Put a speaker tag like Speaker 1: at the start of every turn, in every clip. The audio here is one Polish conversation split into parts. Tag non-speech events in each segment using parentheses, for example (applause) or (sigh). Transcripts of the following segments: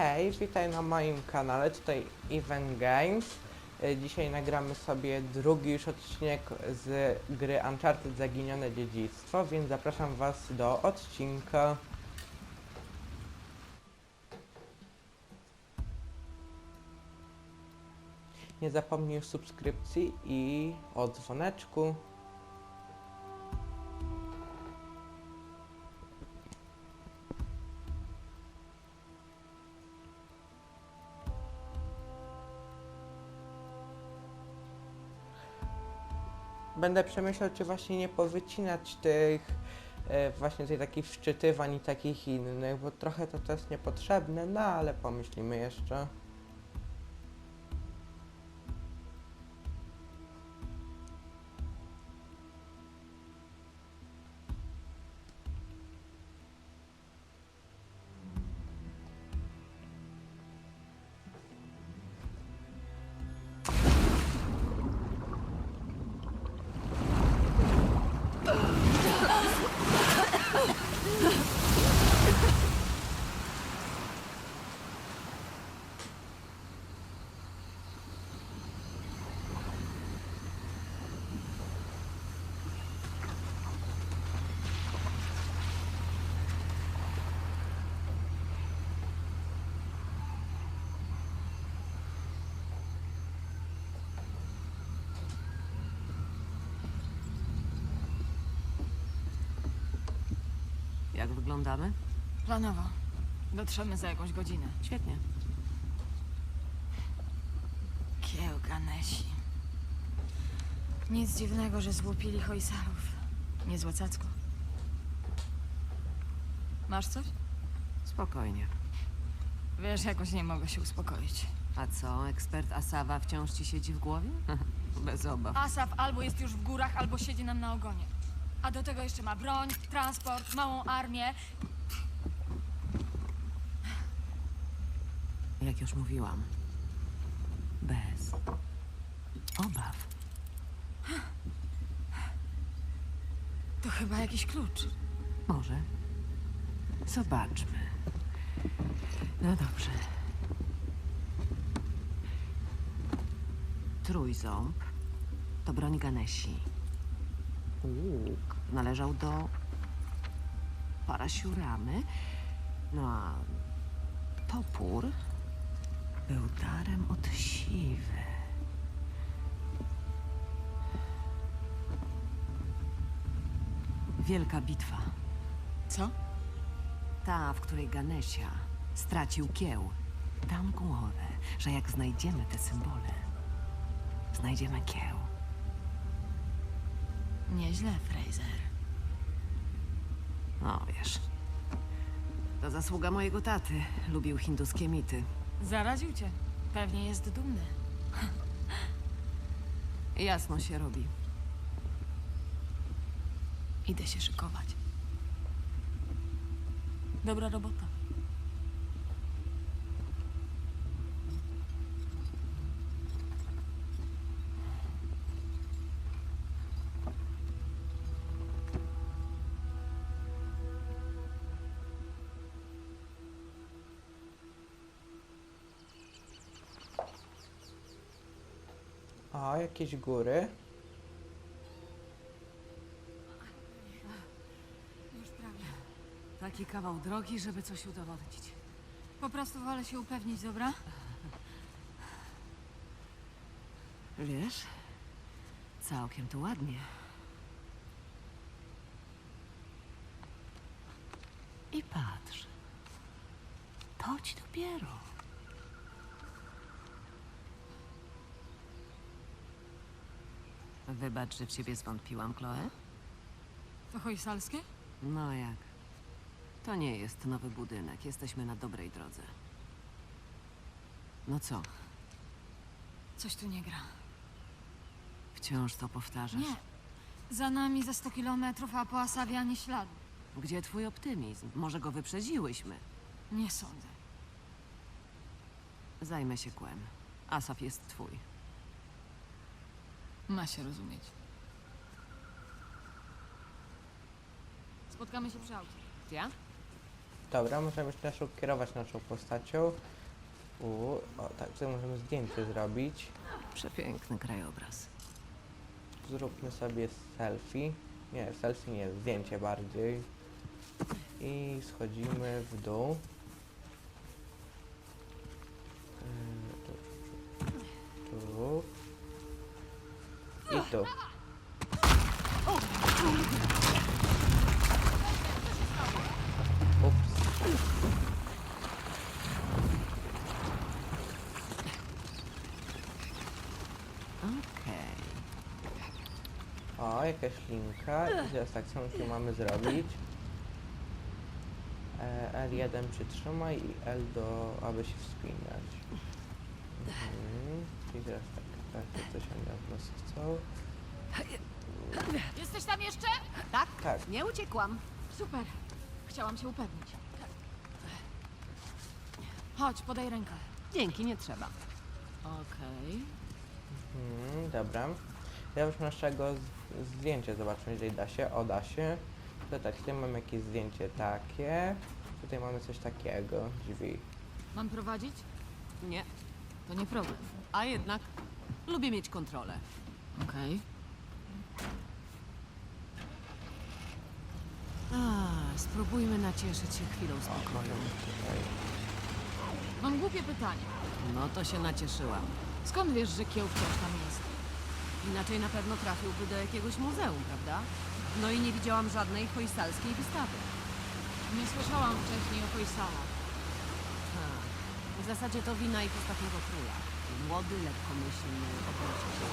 Speaker 1: Hej, witaj na moim kanale, tutaj Even Games. Y, Dzisiaj nagramy sobie drugi już odcinek z gry Uncharted Zaginione Dziedzictwo, więc zapraszam Was do odcinka. Nie zapomnij o subskrypcji i o dzwoneczku. Będę przemyślał, czy właśnie nie powycinać tych e, właśnie tych takich wczytywań i takich innych, bo trochę to też niepotrzebne, no ale pomyślimy jeszcze.
Speaker 2: Jak wyglądamy?
Speaker 3: Planowo. Dotrzemy za jakąś godzinę.
Speaker 2: Świetnie.
Speaker 3: Kiełka Nesi. Nic dziwnego, że złupili hojsalów. Niezłe cacko. Masz coś?
Speaker 2: Spokojnie.
Speaker 3: Wiesz, jakoś nie mogę się uspokoić.
Speaker 2: A co, ekspert Asawa wciąż ci siedzi w głowie? (laughs) Bez obaw.
Speaker 3: Asaf albo jest już w górach, albo siedzi nam na ogonie. A do tego jeszcze ma broń, transport, małą armię.
Speaker 2: Jak już mówiłam. Bez obaw.
Speaker 3: To chyba jakiś klucz.
Speaker 2: Może. Zobaczmy. No dobrze. Trójząb to broń Ganesi. Należał do Parasiuramy. No a topór był darem od siwy. Wielka bitwa.
Speaker 3: Co?
Speaker 2: Ta, w której Ganesia stracił kieł. Dam głowę, że jak znajdziemy te symbole, znajdziemy kieł.
Speaker 3: Nieźle, Fraser.
Speaker 2: No wiesz. To zasługa mojego taty. Lubił hinduskie mity.
Speaker 3: Zaraził cię. Pewnie jest dumny. (laughs)
Speaker 2: Jasno się robi.
Speaker 3: Idę się szykować. Dobra robota.
Speaker 1: Jakieś góry.
Speaker 3: Już prawie.
Speaker 2: Taki kawał drogi, żeby coś udowodnić.
Speaker 3: Po prostu wolę się upewnić, dobra?
Speaker 2: Wiesz? Całkiem tu ładnie. I patrz. To ci dopiero. Wybacz, że w ciebie zwątpiłam, Chloe.
Speaker 3: To hojsalskie?
Speaker 2: No jak? To nie jest nowy budynek. Jesteśmy na dobrej drodze. No co?
Speaker 3: Coś tu nie gra.
Speaker 2: Wciąż to powtarzasz?
Speaker 3: Nie. Za nami za 100 kilometrów, a po Asawie ani śladu.
Speaker 2: Gdzie twój optymizm? Może go wyprzedziłyśmy?
Speaker 3: Nie sądzę.
Speaker 2: Zajmę się kłem. Asaf jest twój.
Speaker 3: Ma się rozumieć. Spotkamy się przy aucie.
Speaker 2: Ja?
Speaker 1: Dobra, możemy już naszą, kierować naszą postacią. U, o tak, tutaj możemy zdjęcie zrobić.
Speaker 2: Przepiękny krajobraz.
Speaker 1: Zróbmy sobie selfie. Nie, selfie nie, zdjęcie bardziej. I schodzimy w dół. Yy, Tu, tu, tu. Tu. Ups.
Speaker 2: Okej.
Speaker 1: O, jakaś linka. I teraz tak, co tu mamy zrobić? E, L1 przytrzymaj i L do, aby się wspinać. Mhm. I teraz tak, takie coś oni od nas chcą.
Speaker 3: Jesteś tam jeszcze?
Speaker 2: Tak? Nie uciekłam.
Speaker 3: Super. Chciałam się upewnić. Chodź, podaj rękę.
Speaker 2: Dzięki, nie trzeba.
Speaker 3: Okej.
Speaker 1: Mhm, dobra. Ja już naszego z- zdjęcia zobaczmy, jeżeli da się. O, da się. To tak, tutaj mamy jakieś zdjęcie takie. Tutaj mamy coś takiego, drzwi.
Speaker 3: Mam prowadzić?
Speaker 2: Nie.
Speaker 3: To nie problem.
Speaker 2: A jednak lubię mieć kontrolę.
Speaker 3: Okej.
Speaker 2: A, spróbujmy nacieszyć się chwilą spokoju.
Speaker 3: Mam głupie pytanie.
Speaker 2: No to się nacieszyłam.
Speaker 3: Skąd wiesz, że kieł wciąż tam jest?
Speaker 2: Inaczej na pewno trafiłby do jakiegoś muzeum, prawda? No i nie widziałam żadnej hojsalskiej wystawy.
Speaker 3: Nie słyszałam wcześniej o Hojsala.
Speaker 2: Tak. W zasadzie to wina ich ostatniego króla. Młody, lekkomyślny, obrączył się.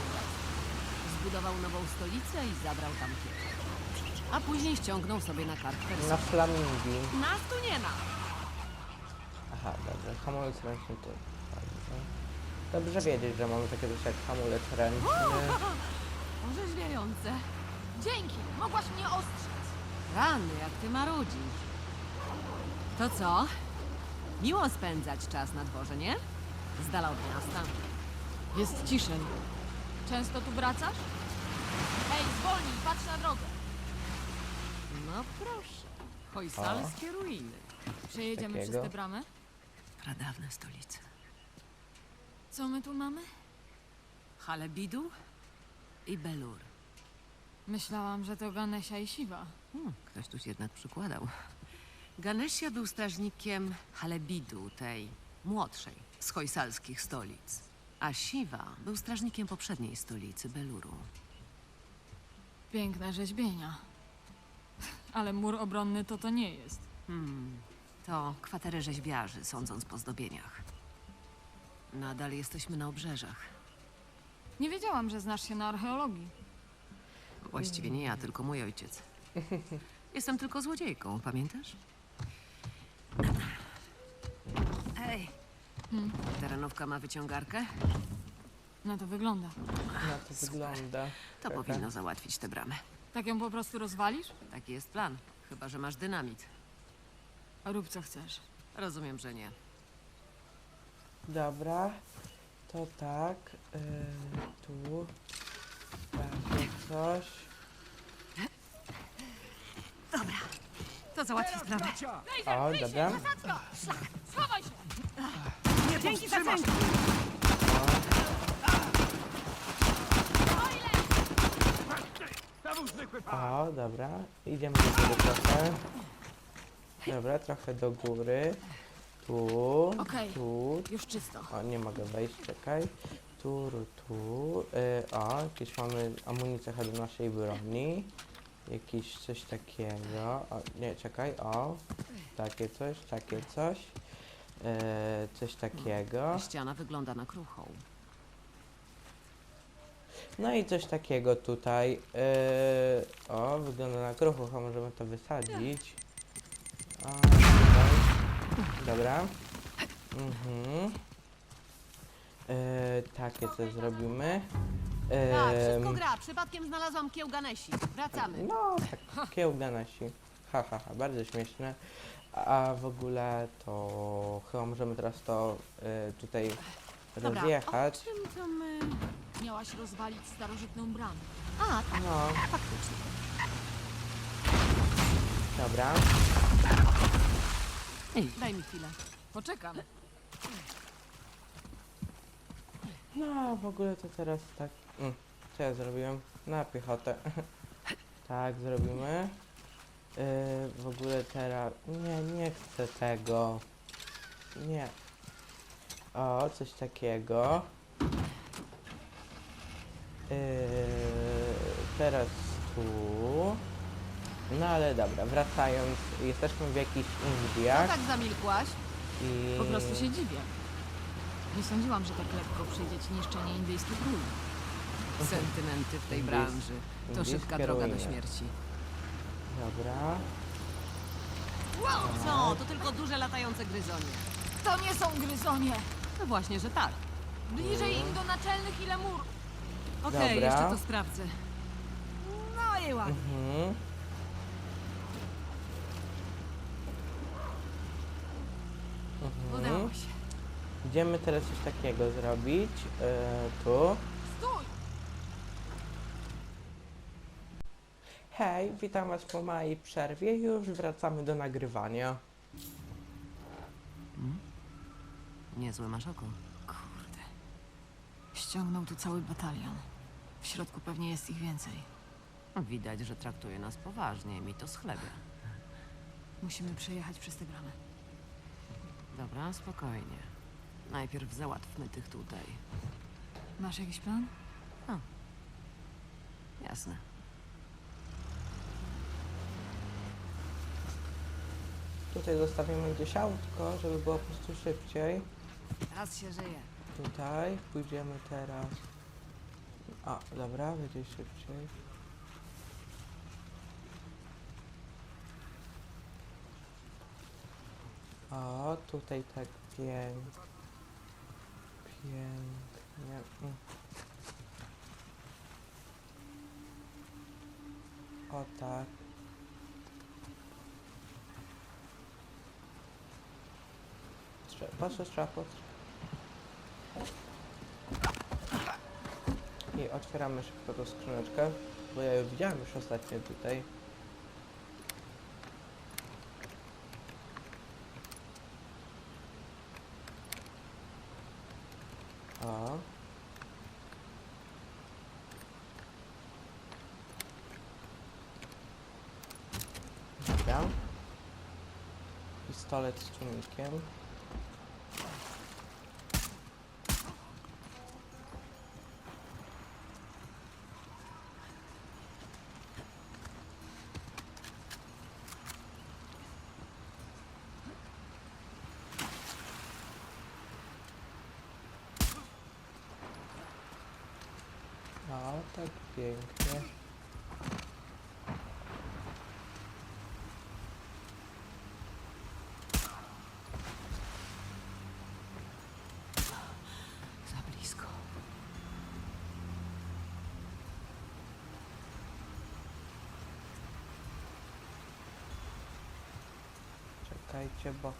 Speaker 2: Zbudował nową stolicę i zabrał tam kieł. A później ściągnął sobie na kark
Speaker 1: Na flamingi.
Speaker 2: Nas tu nie ma!
Speaker 1: Aha, dobrze. Hamulec ręczny tu. Dobrze. Dobrze wiedzieć, że mamy takie coś jak hamulec ręczny. (laughs)
Speaker 2: Orzeźwiające.
Speaker 3: Dzięki! Mogłaś mnie ostrzec.
Speaker 2: Rany, jak ty marudzisz. To co? Miło spędzać czas na dworze, nie? Z dala od miasta.
Speaker 3: Jest ciszej. Często tu wracasz? Hej, zwolnij, patrz na drogę.
Speaker 2: No proszę. Hojsalskie ruiny.
Speaker 3: Przejedziemy
Speaker 1: Takiego?
Speaker 3: przez tę bramę?
Speaker 2: Pradawne stolice.
Speaker 3: Co my tu mamy?
Speaker 2: Halebidu i Belur.
Speaker 3: Myślałam, że to Ganesia i Siwa.
Speaker 2: Hmm, ktoś tu się jednak przykładał. Ganesia był strażnikiem Halebidu, tej młodszej z hojsalskich stolic. A Siwa był strażnikiem poprzedniej stolicy, Beluru.
Speaker 3: Piękne rzeźbienia. Ale mur obronny to to nie jest.
Speaker 2: Hmm, to kwatery rzeźbiarzy, sądząc po zdobieniach. Nadal jesteśmy na obrzeżach.
Speaker 3: Nie wiedziałam, że znasz się na archeologii.
Speaker 2: Właściwie nie ja, tylko mój ojciec. (laughs) Jestem tylko złodziejką, pamiętasz? Ej,
Speaker 3: Hmm.
Speaker 2: terenówka ma wyciągarkę?
Speaker 3: Na to wygląda.
Speaker 1: To wygląda.
Speaker 2: To
Speaker 1: Trochę.
Speaker 2: powinno załatwić tę bramę.
Speaker 3: Tak ją po prostu rozwalisz?
Speaker 2: Taki jest plan. Chyba, że masz dynamit.
Speaker 3: Rób co chcesz.
Speaker 2: Rozumiem, że nie.
Speaker 1: Dobra. To tak. Yy, tu. Takie coś.
Speaker 2: To załatwi sprawę.
Speaker 1: O, dobra.
Speaker 3: Schowaj się!
Speaker 2: Dzięki za cęgi!
Speaker 1: O, dobra. Idziemy do góry trochę. Dobra, trochę do góry. Tu.
Speaker 3: Okej.
Speaker 1: Tu.
Speaker 3: Już czysto.
Speaker 1: O, nie mogę wejść, czekaj. Tu, ru, tu. Y, o, jakieś mamy amunicję chyba do naszej broni. Jakiś coś takiego. O, nie, czekaj, o. Takie coś, takie coś. Y, coś takiego.
Speaker 2: Ściana wygląda na kruchą.
Speaker 1: No i coś takiego tutaj. Yy, o, wygląda na kruchu, a możemy to wysadzić. O, tutaj. Dobra. Mhm. Yy, takie coś zrobimy.
Speaker 2: Tak, wszystko gra. Przypadkiem znalazłam kieł Ganesi. Wracamy.
Speaker 1: No, tak, kiełga nasi. Ha, ha, ha, bardzo śmieszne. A w ogóle to chyba możemy teraz to y, tutaj
Speaker 2: Dobra,
Speaker 1: rozjechać.
Speaker 2: o czym to my...
Speaker 3: Miałaś rozwalić starożytną bramę.
Speaker 2: A, tak,
Speaker 1: No,
Speaker 2: faktycznie.
Speaker 1: dobra.
Speaker 2: Daj mi chwilę.
Speaker 3: Poczekam.
Speaker 1: No, w ogóle to teraz tak... Mm, co ja zrobiłem? Na piechotę. (laughs) tak, zrobimy. Yy, w ogóle teraz... Nie, nie chcę tego. Nie. O, coś takiego. Yy, teraz tu. No ale dobra, wracając, jesteśmy w jakichś
Speaker 2: No
Speaker 1: Indiach
Speaker 2: tak zamilkłaś?
Speaker 1: i...
Speaker 3: Po prostu się dziwię. Nie sądziłam, że tak lekko przyjdzie ci niszczenie indyjskich ról.
Speaker 2: Sentymenty w tej
Speaker 1: Indyjs-
Speaker 2: branży. To
Speaker 1: indyjskie
Speaker 2: szybka droga do
Speaker 1: ruiny.
Speaker 2: śmierci.
Speaker 1: Dobra.
Speaker 2: Co? To tylko duże latające gryzonie.
Speaker 3: To nie są gryzonie.
Speaker 2: No właśnie, że tak.
Speaker 3: Bliżej im do naczelnych i lemur.
Speaker 2: Okej,
Speaker 1: Dobra.
Speaker 2: jeszcze to sprawdzę.
Speaker 3: No i ładnie.
Speaker 1: Mhm. Mhm.
Speaker 3: Udało się.
Speaker 1: Idziemy teraz coś takiego zrobić. E, tu.
Speaker 3: Stój!
Speaker 1: Hej, witam was po mojej przerwie. Już wracamy do nagrywania.
Speaker 2: Niezłe masz oko.
Speaker 3: Kurde. Ściągnął tu cały batalion. W środku pewnie jest ich więcej.
Speaker 2: Widać, że traktuje nas poważnie. Mi to schlebia.
Speaker 3: Musimy przejechać przez tę bramę.
Speaker 2: Dobra, spokojnie. Najpierw załatwmy tych tutaj.
Speaker 3: Masz jakiś plan?
Speaker 2: Jasne.
Speaker 1: Tutaj zostawimy gdzieś autko, żeby było po prostu szybciej.
Speaker 3: Raz się żyje.
Speaker 1: Tutaj pójdziemy teraz. A, dobra, będzie szybciej. O, tutaj tak pięknie. Pięknie. Mm. O tak. Trzeba, patrzę, trzeba patrzeć. I otwieramy szybko tą skrzyneczkę, bo ja ją widziałem już ostatnio tutaj. O. Pistolet z czujnikiem. O, tak pięknie.
Speaker 2: Za blisko.
Speaker 1: Czekajcie, bo...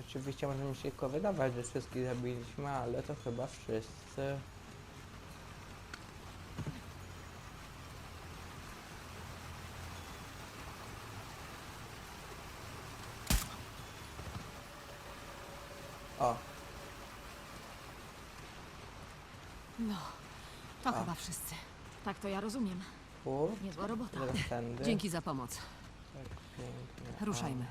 Speaker 1: Oczywiście możemy się tylko wydawać, że wszystkich zabiliśmy, ale to chyba wszyscy. O,
Speaker 3: No, to
Speaker 1: A.
Speaker 3: chyba wszyscy. Tak to ja rozumiem.
Speaker 1: tu,
Speaker 3: Niezła robota.
Speaker 1: teraz tędy.
Speaker 2: Dzięki za pomoc.
Speaker 1: Tak pięknie.
Speaker 2: Ruszajmy.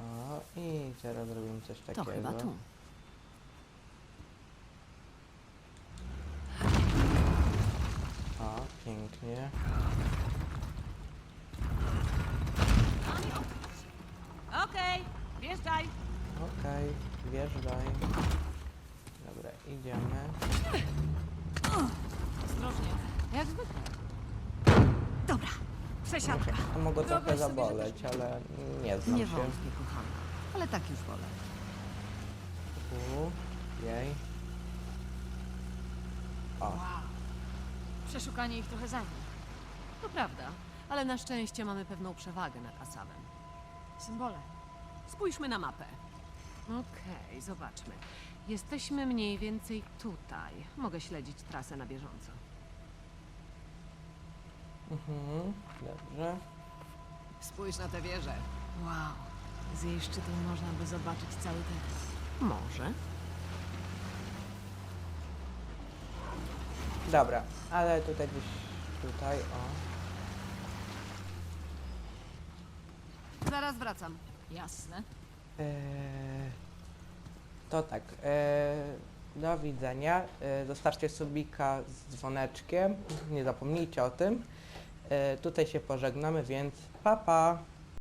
Speaker 1: O, o, i teraz robimy coś
Speaker 2: To
Speaker 1: takiego.
Speaker 2: chyba tu.
Speaker 1: O, pięknie.
Speaker 2: Okej, wjeżdżaj.
Speaker 1: Okej, wjeżdżaj. Dobra, idziemy.
Speaker 2: Ostrożnie. Jak zwykle.
Speaker 3: Dobra, przesiadka.
Speaker 1: To mogło trochę zaboleć, ale nie znam
Speaker 2: Nie
Speaker 1: się.
Speaker 2: wątpię, kochana. Ale tak już wolę.
Speaker 1: Tu, jej. O,
Speaker 3: Wow. Przeszukanie ich trochę zajmie.
Speaker 2: To prawda, ale na szczęście mamy pewną przewagę nad Asamem.
Speaker 3: Symbole.
Speaker 2: Spójrzmy na mapę. Okej, zobaczmy. Jesteśmy mniej więcej tutaj. Mogę śledzić trasę na bieżąco.
Speaker 1: Mhm, dobrze.
Speaker 2: Spójrz na tę wieżę. Wow. Z jej szczytu można by zobaczyć cały Teksas. Może.
Speaker 1: Dobra, ale tutaj gdzieś, tutaj, o.
Speaker 2: Zaraz wracam.
Speaker 3: Jasne.
Speaker 1: Eee, to tak, eee, do widzenia. Eee, zostawcie subika z dzwoneczkiem, nie zapomnijcie o tym. Eee, tutaj się pożegnamy, więc pa pa!